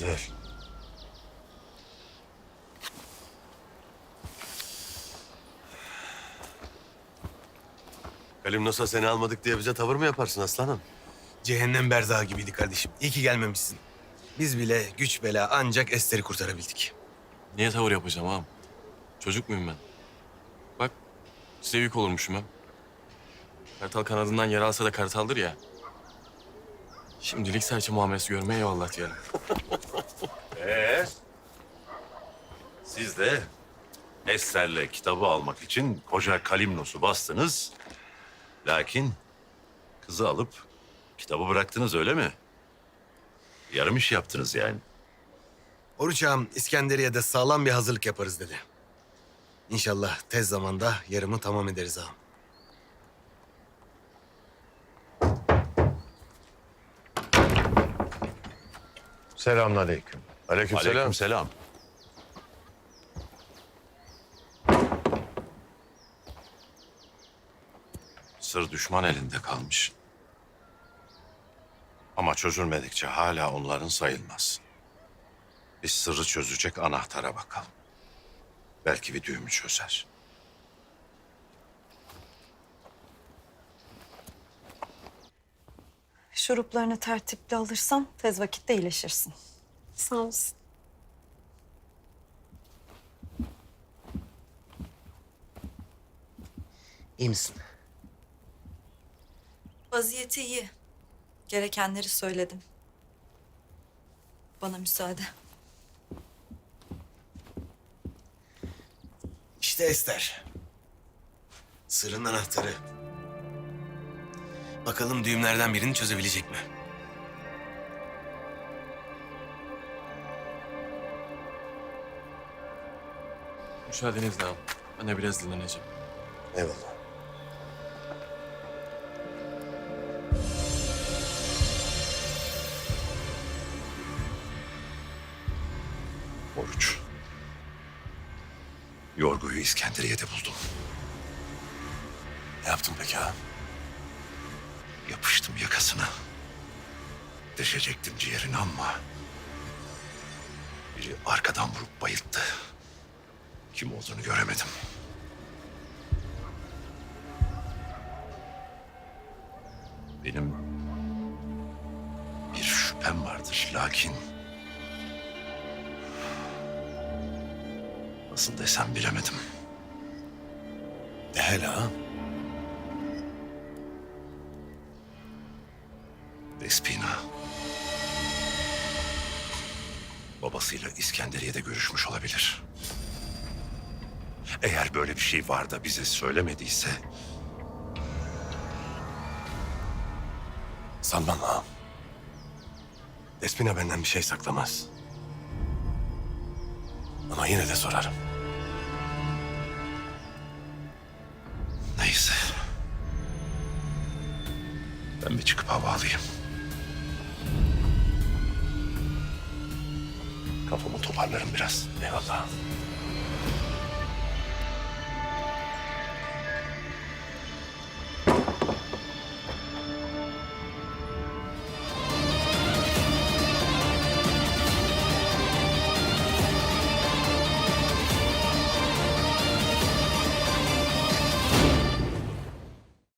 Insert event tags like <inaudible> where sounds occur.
Güzel. Kalim nasıl seni almadık diye bize tavır mı yaparsın aslanım? Cehennem berzağı gibiydi kardeşim. İyi ki gelmemişsin. Biz bile güç bela ancak Ester'i kurtarabildik. Niye tavır yapacağım ağam? Çocuk muyum ben? Bak size yük olurmuşum hem. Kartal kanadından yer alsa da kartaldır ya. Şimdilik serçe muamelesi görmeye eyvallah diyelim. <laughs> Ee, siz de Ester'le kitabı almak için koca Kalimnos'u bastınız. Lakin kızı alıp kitabı bıraktınız öyle mi? Yarım iş yaptınız yani. Oruç ağam İskenderiye'de sağlam bir hazırlık yaparız dedi. İnşallah tez zamanda yarımı tamam ederiz ağam. Selamünaleyküm. Aleykümselam. Aleykümselam. Sır düşman elinde kalmış. Ama çözülmedikçe hala onların sayılmaz. Biz sırrı çözecek anahtara bakalım. Belki bir düğümü çözer. Şuruplarını tertipli alırsam tez vakitte iyileşirsin. Sağ olsun. İyi misin? Vaziyeti iyi. Gerekenleri söyledim. Bana müsaade. İşte Ester. Sırrın anahtarı. Bakalım düğümlerden birini çözebilecek mi? Müsaadenizle ağam. Ben de biraz dinleneceğim. Eyvallah. Oruç. Yorgu'yu İskenderiye'de buldum. Ne yaptın peki ağam? Yapıştım yakasına. Deşecektim ciğerini ama... Biri arkadan vurup bayılttı. Kim olduğunu göremedim. Benim bir şüphem vardır lakin... Nasıl desem bilemedim. De hele. Despina. Babasıyla İskenderiye'de görüşmüş olabilir. Eğer böyle bir şey var da bize söylemediyse... Sanmam ağam. Despina benden bir şey saklamaz. Ama yine de sorarım. Neyse. Ben bir çıkıp hava alayım. Kafamı toparlarım biraz. Eyvallah.